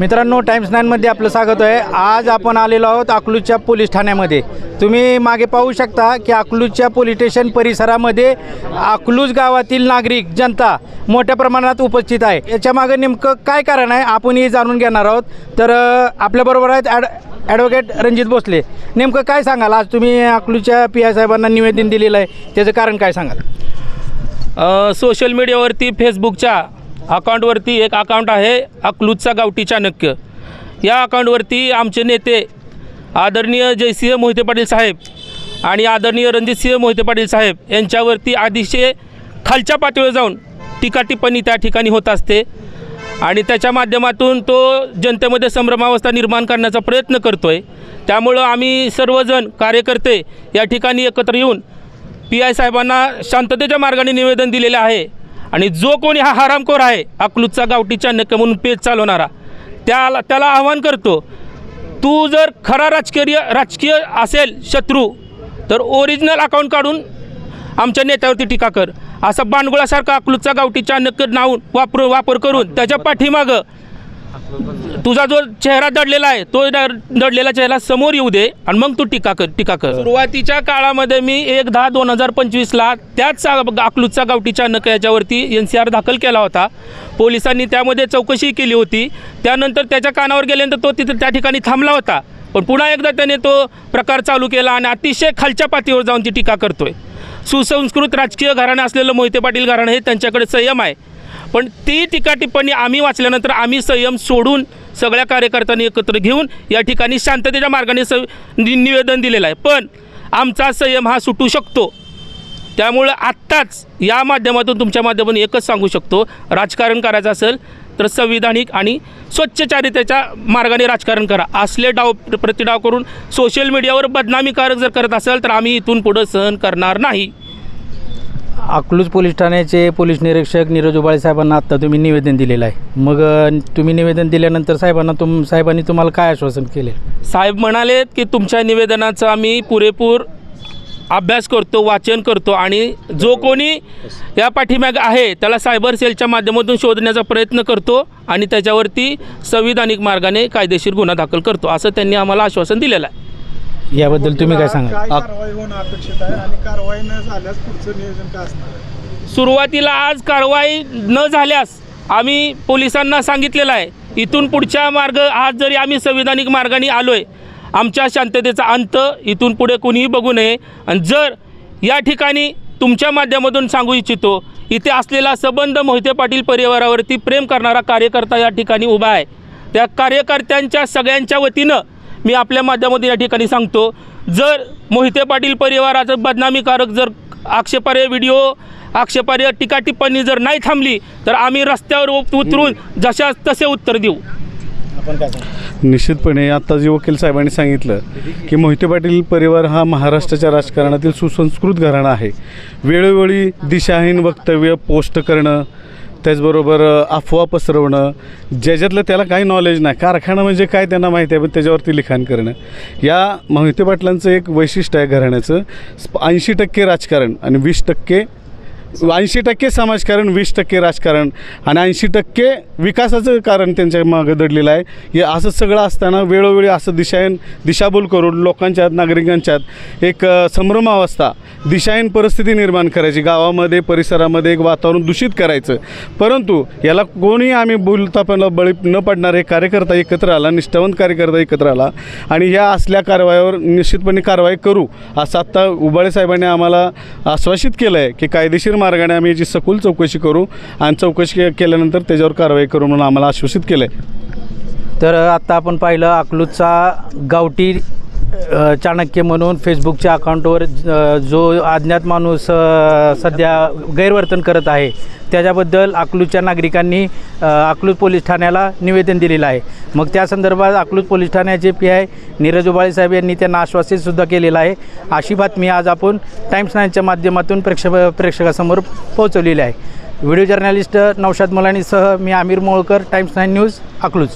मित्रांनो टाईम्स नाईनमध्ये आपलं स्वागत आहे. आज आपण आलेलो आहोत अकलूजच्या पोलीस ठाण्यामध्ये. तुम्ही मागे पाहू शकता की अकलूजच्या पोलीस स्टेशन परिसरामध्ये अकलूज गावातील नागरिक जनता मोठ्या प्रमाणात उपस्थित आहे. याच्यामागं नेमकं काय कारण आहे आपणही जाणून घेणार आहोत. तर आपल्याबरोबर आहेत ॲड ॲडव्होकेट रणजित भोसले. नेमकं काय सांगाल? आज तुम्ही अकलूजच्या पी आय साहेबांना निवेदन दिलेलं आहे. त्याचं कारण काय सांगाल? सोशल मीडियावरती फेसबुकच्या अकाउंटवरती एक अकाउंट आहे अकलूजचा गावठी चाणक्य. या अकाउंटवरती आमचे नेते आदरणीय जयसिंह मोहिते पाटील साहेब आणि आदरणीय रणजितसिंह मोहिते पाटील साहेब यांच्यावरती अतिशय खालच्या पातळीवर जाऊन टीका टिप्पणी त्या ठिकाणी होत असते आणि त्याच्या माध्यमातून तो जनतेमध्ये संभ्रमावस्था निर्माण करण्याचा प्रयत्न करतो आहे त्यामुळं आम्ही सर्वजण कार्यकर्ते या ठिकाणी एकत्र येऊन पी आय साहेबांना शांततेच्या मार्गाने निवेदन दिलेले आहे. आणि जो कोणी हा हरामखोर आहे अकलूजचा गावठी चाणक्य म्हणून पेज चालवणारा त्याला त्याला आव्हान करतो तू जर खरा राजकीय राजकीय असेल शत्रू तर ओरिजिनल अकाउंट काढून आमच्या नेत्यावरती टीका कर. असा बांडगुळासारखा अकलूजचा गावठी चाणक्य नाव वापर वापर करून त्याच्या पाठीमागं तुझा जो चेहरा दडलेला आहे तो दडलेला चेहरा समोर येऊ दे आणि मग तू टीका कर टीका कर. सुरुवातीच्या काळामध्ये मी एक दहा दोन हजार पंचवीसला त्याच अकलूजचा गावठी चाणक याच्यावरती एन सी आर दाखल केला होता. पोलिसांनी त्यामध्ये चौकशी केली होती. त्यानंतर त्याच्या कानावर गेल्यानंतर तो तिथे त्या ठिकाणी थांबला होता. पण पुन्हा एकदा त्याने तो प्रकार चालू केला आणि अतिशय खालच्या पातळीवर जाऊन ती टीका करतोय. सुसंस्कृत राजकीय घराणं असलेलं मोहिते पाटील घराणं हे त्यांच्याकडे संयम आहे. पण ती टीका टिप्पणी आम्ही वाचल्यानंतर आम्ही संयम सोडून सगळ्या कार्यकर्त्यांनी एकत्र घेऊन या ठिकाणी शांततेच्या मार्गाने स नि- निवेदन दिलेलं आहे. पण आमचा संयम हा सुटू शकतो. त्यामुळं आत्ताच या माध्यमातून तुमच्या माध्यमातून एकच सांगू शकतो. राजकारण करायचं असेल तर संविधानिक आणि स्वच्छचारितेच्या मार्गाने राजकारण करा. असले डाव प्रतिडाव करून सोशल मीडियावर बदनामीकारक जर करत असेल तर आम्ही इथून पुढं सहन करणार नाही. अकलूज पोलीस ठाण्याचे पोलीस निरीक्षक नीरज उबाळे साहेबांना आत्ता तुम्ही निवेदन दिलेलं आहे. मग तुम्ही निवेदन दिल्यानंतर साहेबांना तुम साहेबांनी तुम्हाला काय आश्वासन केले? साहेब म्हणालेत की तुमच्या निवेदनाचं आम्ही पुरेपूर अभ्यास करतो वाचन करतो आणि जो कोणी या पाठीमाग आहे त्याला सायबर सेलच्या माध्यमातून शोधण्याचा प्रयत्न करतो आणि त्याच्यावरती संविधानिक मार्गाने कायदेशीर गुन्हा दाखल करतो असं त्यांनी आम्हाला आश्वासन दिलेलं आहे. याबद्दल तुम्ही काय सांगाल? काय कारवाई होणं अपेक्षित आहे आणि कारवाई न झाल्यास पुढचं नियोजन काय असणार आहे? सुरुवातीला आज कारवाई न झाल्यास आम्ही पोलिसांना सांगितलेलं आहे इथून पुढच्या मार्ग आज जरी आम्ही संविधानिक मार्गाने आलो आहे आमच्या शांततेचा अंत इथून पुढे कुणीही बघू नये. आणि जर या ठिकाणी तुमच्या माध्यमातून सांगू इच्छितो इथे असलेला संबंध मोहिते पाटील परिवारावरती प्रेम करणारा कार्यकर्ता या ठिकाणी उभा आहे. त्या कार्यकर्त्यांच्या सगळ्यांच्या वतीनं मी आपल्या माध्यमातून या ठिकाणी सांगतो जर मोहिते पाटील परिवाराचं बदनामीकारक जर आक्षेपार्ह व्हिडिओ आक्षेपार्ह टीका टिप्पणी जर नाही थांबली तर आम्ही रस्त्यावर उत- उतरून जशा तसे उत्तर देऊ. आपण काय सांगाल निश्चितपणे आता जे वकील साहेबांनी सांगितलं की मोहिते पाटील परिवार हा महाराष्ट्राच्या राजकारणातील सुसंस्कृत घराणा आहे. वेळोवेळी दिशाहीन वक्तव्य पोस्ट करणं त्याचबरोबर अफवा पसरवणं ज्याच्यातलं त्याला काही नॉलेज नाही. कारखाना म्हणजे काय त्यांना माहिती आहे पण त्याच्यावरती लिखाण करणं. या मोहिते पाटलांचं एक वैशिष्ट्य आहे घराण्याचं. ऐंशी टक्के राजकारण आणि वीस टक्के ऐंशी टक्के समाजकारण वीस टक्के राजकारण आणि ऐंशी टक्के विकासाचं कारण त्यांच्या मागं दडलेलं आहे. हे असं सगळं असताना वेळोवेळी असं दिशाहीन दिशाभूल करून लोकांच्यात नागरिकांच्यात एक संभ्रमावस्था दिशाहीन परिस्थिती निर्माण करायची गावामध्ये परिसरामध्ये एक वातावरण दूषित करायचं. परंतु याला कोणी आम्ही बोलतापणाला बळी न पडणारे कार्यकर्ता एकत्र आला निष्ठावंत कार्यकर्ता एकत्र आला आणि ह्या असल्या कारवाईवर निश्चितपणे कारवाई करू असं आत्ता उबाळे साहेबांनी आम्हाला आश्वासित केलं आहे की कायदेशीर मार्गाने आम्ही याची सखोल चौकशी करू आणि चौकशी के- केल्यानंतर त्याच्यावर कारवाई करू म्हणून आम्हाला आश्वासित केलं आहे तर आत्ता आपण पाहिलं अकलूजचा गावठी चाणक्य म्हणून फेसबुकच्या अकाउंटवर जो अज्ञात माणूस सध्या गैरवर्तन करत आहे त्याच्याबद्दल अकलूजच्या नागरिकांनी अकलूज पोलीस ठाण्याला निवेदन दिलेलं आहे. मग त्या संदर्भात अकलूज पोलीस ठाण्याचे पी आय नीरज उबाळे साहेब यांनी त्यांना आश्वासितसुद्धा केलेलं आहे. अशी बातमी आज आपण टाईम्स नाईनच्या माध्यमातून प्रेक्षक प्रेक्षकासमोर पोहोचवलेली आहे. व्हिडिओ जर्नलिस्ट नौशाद मुलानीसह मी Aamir Molkar Times nine news Akluj.